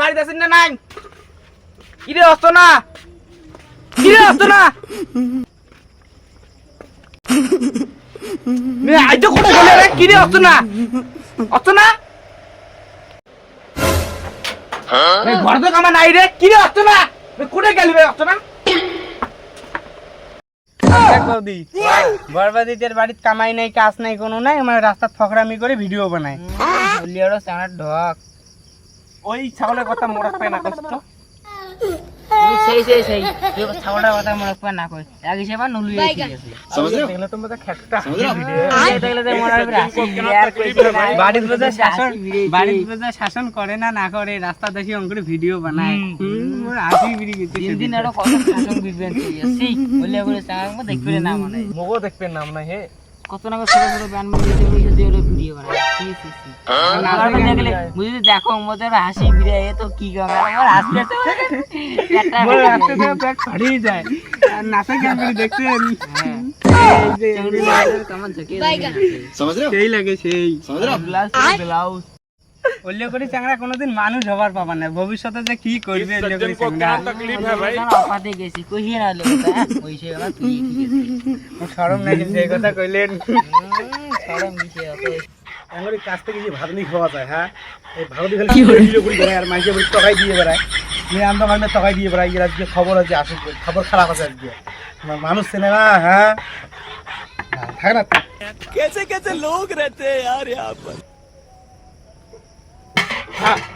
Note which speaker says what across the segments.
Speaker 1: বাড়িতে আছেন না নাই? কিরে অস্ত না? কিরে অস্ত না? মে আইতো কোটে গেলে রে? কিরে অস্ত না? অস্ত না? ঘর তো কামা নাই রে। কিরে অস্ত না? মে গেলি রে অস্ত না?
Speaker 2: বৌদি বাড়িত কামাই নাই কাজ নাই কোনো নাই আমার রাস্তা ফকরামি করে ভিডিও বানায়।
Speaker 1: চানার ঢক।
Speaker 2: ওই ছাগলের কথা মনে পায় না কষ্ট
Speaker 1: সেই সেই কথা মনে না নলুই
Speaker 2: দেখলে খেটটা।
Speaker 1: দেখলে মনে
Speaker 2: বাড়ির শাসন বাড়ির শাসন। করে না না করে রাস্তা দেখি অঙ্ক ভিডিও বানায়। হাসি বিড়ি গেছে
Speaker 1: দিন আরও কত শাসন বিবেন ঠিক বলে বলে চাঙ্গা দেখবে না মানে
Speaker 2: মগো দেখবে নাম না হে
Speaker 1: কত না ছোট ছোট ব্যান দিয়ে ভিডিও বানায়। বুঝলি দেখো মোদের হাসি এ তো কি আমার হাসতে তো একটা
Speaker 2: ব্যাগ ফাড়িয়ে যায়। আর নাচা সেই সেই। কোনোদিন মানুষ হবার পাবা না। ভবিষ্যতে যে কি করবে ওল্লে করে চাংড়া
Speaker 1: অপাতে গেছি কইয়ে না লেগে ওই সে আমার তুই ঠিক আছে
Speaker 2: ওর শরম নাই কথা কইলেন।
Speaker 1: সরম
Speaker 3: আমার কাছ থেকে যে ভাত নিয়ে খাওয়া যায় হ্যাঁ? এই ভাত দিয়ে খালি ভিডিও করে বেড়ায় আর মাইকে বলি টকাই দিয়ে বেড়ায় মেয়ে আন্দা মানে টকাই দিয়ে বেড়ায় এর আজকে খবর আছে আসুক খবর খারাপ আছে আজকে। মানুষ চেনে না হ্যাঁ? থাকে না।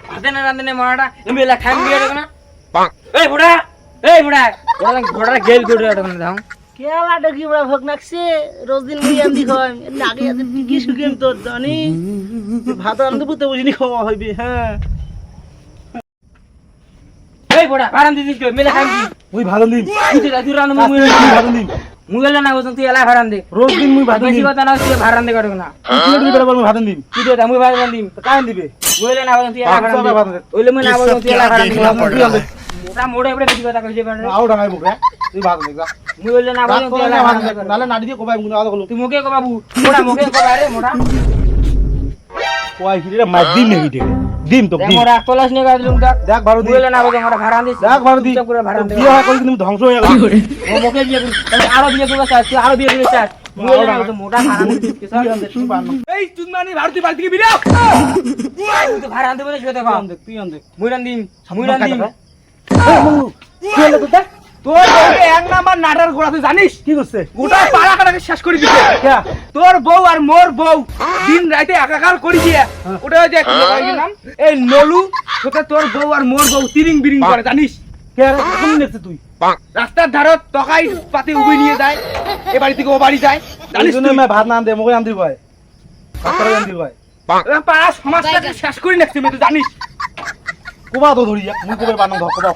Speaker 1: হাতে না রাঁধনে মারাটা এমনি এলা খাই দিয়ে না। এই বুড়া এই বুড়া ঘোড়া গেল করে দাও
Speaker 4: কেলা ডাকি বড় ভোগ নাকছে? রোজ দিন মুই আন্দি খাওয়াই। নাগে আতে কি শুকিয়ে তো জানি? ভাত আনতে বুঝতে বুঝিনি খাওয়া হইবে হ্যাঁ।
Speaker 1: এই বুড়া বারান দিদিস কই মেলা খাই
Speaker 3: মুই। ভাত দিন
Speaker 1: তুই তুই তুই রাঁধ মুই
Speaker 3: মুই ভাত দিন
Speaker 1: মুই এলা না বসন তুই এলা ভাড়ান দে
Speaker 3: রোজ দিন মুই ভাত
Speaker 1: বেশি
Speaker 3: দিন
Speaker 1: কথা না তুই ভাড়ান দে কাটবে না।
Speaker 3: কিলো দিন বেড়াবার মুই ভাত দিন
Speaker 1: তুই তো মুই ভাড়ান দিম
Speaker 3: কান দিবে?
Speaker 1: মুই এলা না বসন তুই এলা ভাড়ান
Speaker 3: ভাড়া
Speaker 1: দে
Speaker 3: দে।
Speaker 1: ওইলে মুই না বসন তুই এলা ভাড়ান দে মোটা মোড়ে এবারে বেশি কথা কইছে বাড়ে
Speaker 3: আউ ডাঙাই মুখ। তুই ভাত দিন যা।
Speaker 1: মুই ওইলে না দে
Speaker 3: নালে নাড়ি দিয়ে কোবাই মুখ কথা
Speaker 1: তুই মুখে কো বাবু মোটা মুখে কো বারে মোটা
Speaker 3: হিরে মাছ দিন নেই দিকে দিম তো দিম
Speaker 1: মোরা তলাশ নিয়ে গাদলুম দেখ।
Speaker 3: দেখ ভালো
Speaker 1: মুই
Speaker 3: দিন
Speaker 1: না বসন মোটা ভাড়ান দিস
Speaker 3: দেখ ভালো দিন
Speaker 1: চুপ করে ভাড়ান
Speaker 3: বিয়ে হয় কিন্তু ধ্বংস হয়ে গেল।
Speaker 1: ও মুখে বিয়ে তাহলে আরও বিয়ে করবে চাস তুই আরও বিয়ে করবে চাস। মুই এলা না বসন মোটা ভাড়ান দিস কি সব
Speaker 2: এই তুই মানে ভারতীয় বাড়ি থেকে বিরাও
Speaker 1: তুই শুয়ে দেখো
Speaker 3: তুই আন দেখ
Speaker 1: মুই রান দিম মুই রান দিম
Speaker 2: তোর বউকে এক নাম্বার নাটার জানিস?
Speaker 3: কি করছে?
Speaker 2: গোটা পাড়া কাটাকে শেষ করে দিছে।
Speaker 3: কে?
Speaker 2: তোর বউ আর মোর বউ দিন রাতে একাকার করি দিয়ে ওটা যে নাম? এই নলু তোকে তোর বউ আর মোর বউ তিরিং বিরিং করে জানিস?
Speaker 3: তুই?
Speaker 2: রাস্তার ধারত তকাই পাতে উবি নিয়ে যায় এ বাড়ি থেকে ও বাড়ি যায় জানিস?
Speaker 3: ভাত দে মোকে
Speaker 2: পাড়া সমাজটাকে শেষ করে নাকছে তুই জানিস।
Speaker 3: কোবা তো ধরিয়া মুই ধর কোবা।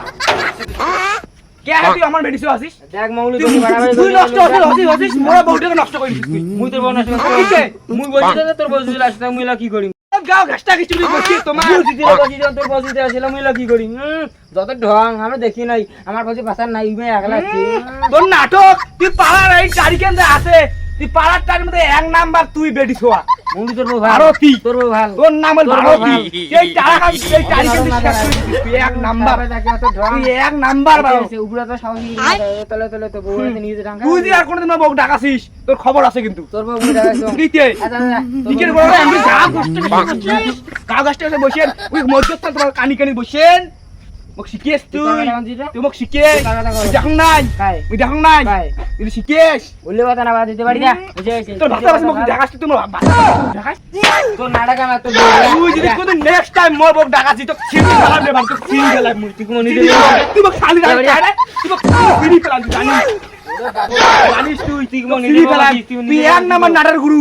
Speaker 2: কে তুই আমার মেডিসিন আসিস?
Speaker 1: দেখ মৌলি
Speaker 2: তুই
Speaker 1: বাড়াবাড়ি
Speaker 2: তুই নষ্ট হছিস হছিস হছিস মোরা বউটাকে নষ্ট করে তুই
Speaker 1: মুই তোর বউ নষ্ট
Speaker 2: কিসে?
Speaker 1: মুই বলছি তো তোর বউ যদি আসতে মুই কি করি?
Speaker 2: গাও ঘাসটা কিছু করছি তোমার
Speaker 1: মুই যদি বসি যখন তোর বউ যদি আসলে মুই কি করি? যত ঢং আমি দেখি নাই আমার কাছে পাশার নাই মে একলা আছি।
Speaker 2: তোর নাটক তুই পাড়ার এই চারি কেন্দ্রে আছে তুই পাড়ার তার মধ্যে এক নাম্বার তুই বেডি ছোয়া।
Speaker 1: মৌলি তোর বউ
Speaker 2: ভারতী।
Speaker 1: তোর বউ ভালো।
Speaker 2: তোর নাম হল ভারতী। এই চারা এই দিছিস। তুই এক নাম্বার। তুই এক নাম্বার ভালো।
Speaker 1: উপরে তো সাহসী তলে তলে তো বউ নিজে ঢাকা
Speaker 2: তুই যে আর কোনোদিন বউকে ডাকাছিস তোর খবর আছে কিন্তু।
Speaker 1: তোর বউ ঢাকাইছো
Speaker 2: দিতে।
Speaker 1: আচ্ছা আচ্ছা
Speaker 2: দিকের বড় আমি গা কষ্ট গা বসেন ওই মধ্যস্থ তোমার কানি কানি বসেন। মোক শিখিয়েছ তুই তুই মোক শিখিয়ে তুই নাই তুই দেখুন নাই তুই
Speaker 1: বললে কথা না বাদ দিতে পারি না বুঝে গেছি
Speaker 2: তোর ভাষা ভাষা মোক দেখাস তুই তোমার ভাষা দেখাস
Speaker 1: তোর নাটক আমার তো
Speaker 2: তুই যদি কোনো নেক্সট টাইম মোর বক ডাকাছি তো ছিড়ি ফেলাম রে বাড়ি তো ছিড়ি ফেলাম মুই তুই কোনো নিজে তুই মোক খালি রাখ তুই মোক ছিড়ি ফেলাম তুই জানিস জানিস তুই তুই মোক ছিড়ি ফেলাম তুই এক নাম্বার নাটার গুরু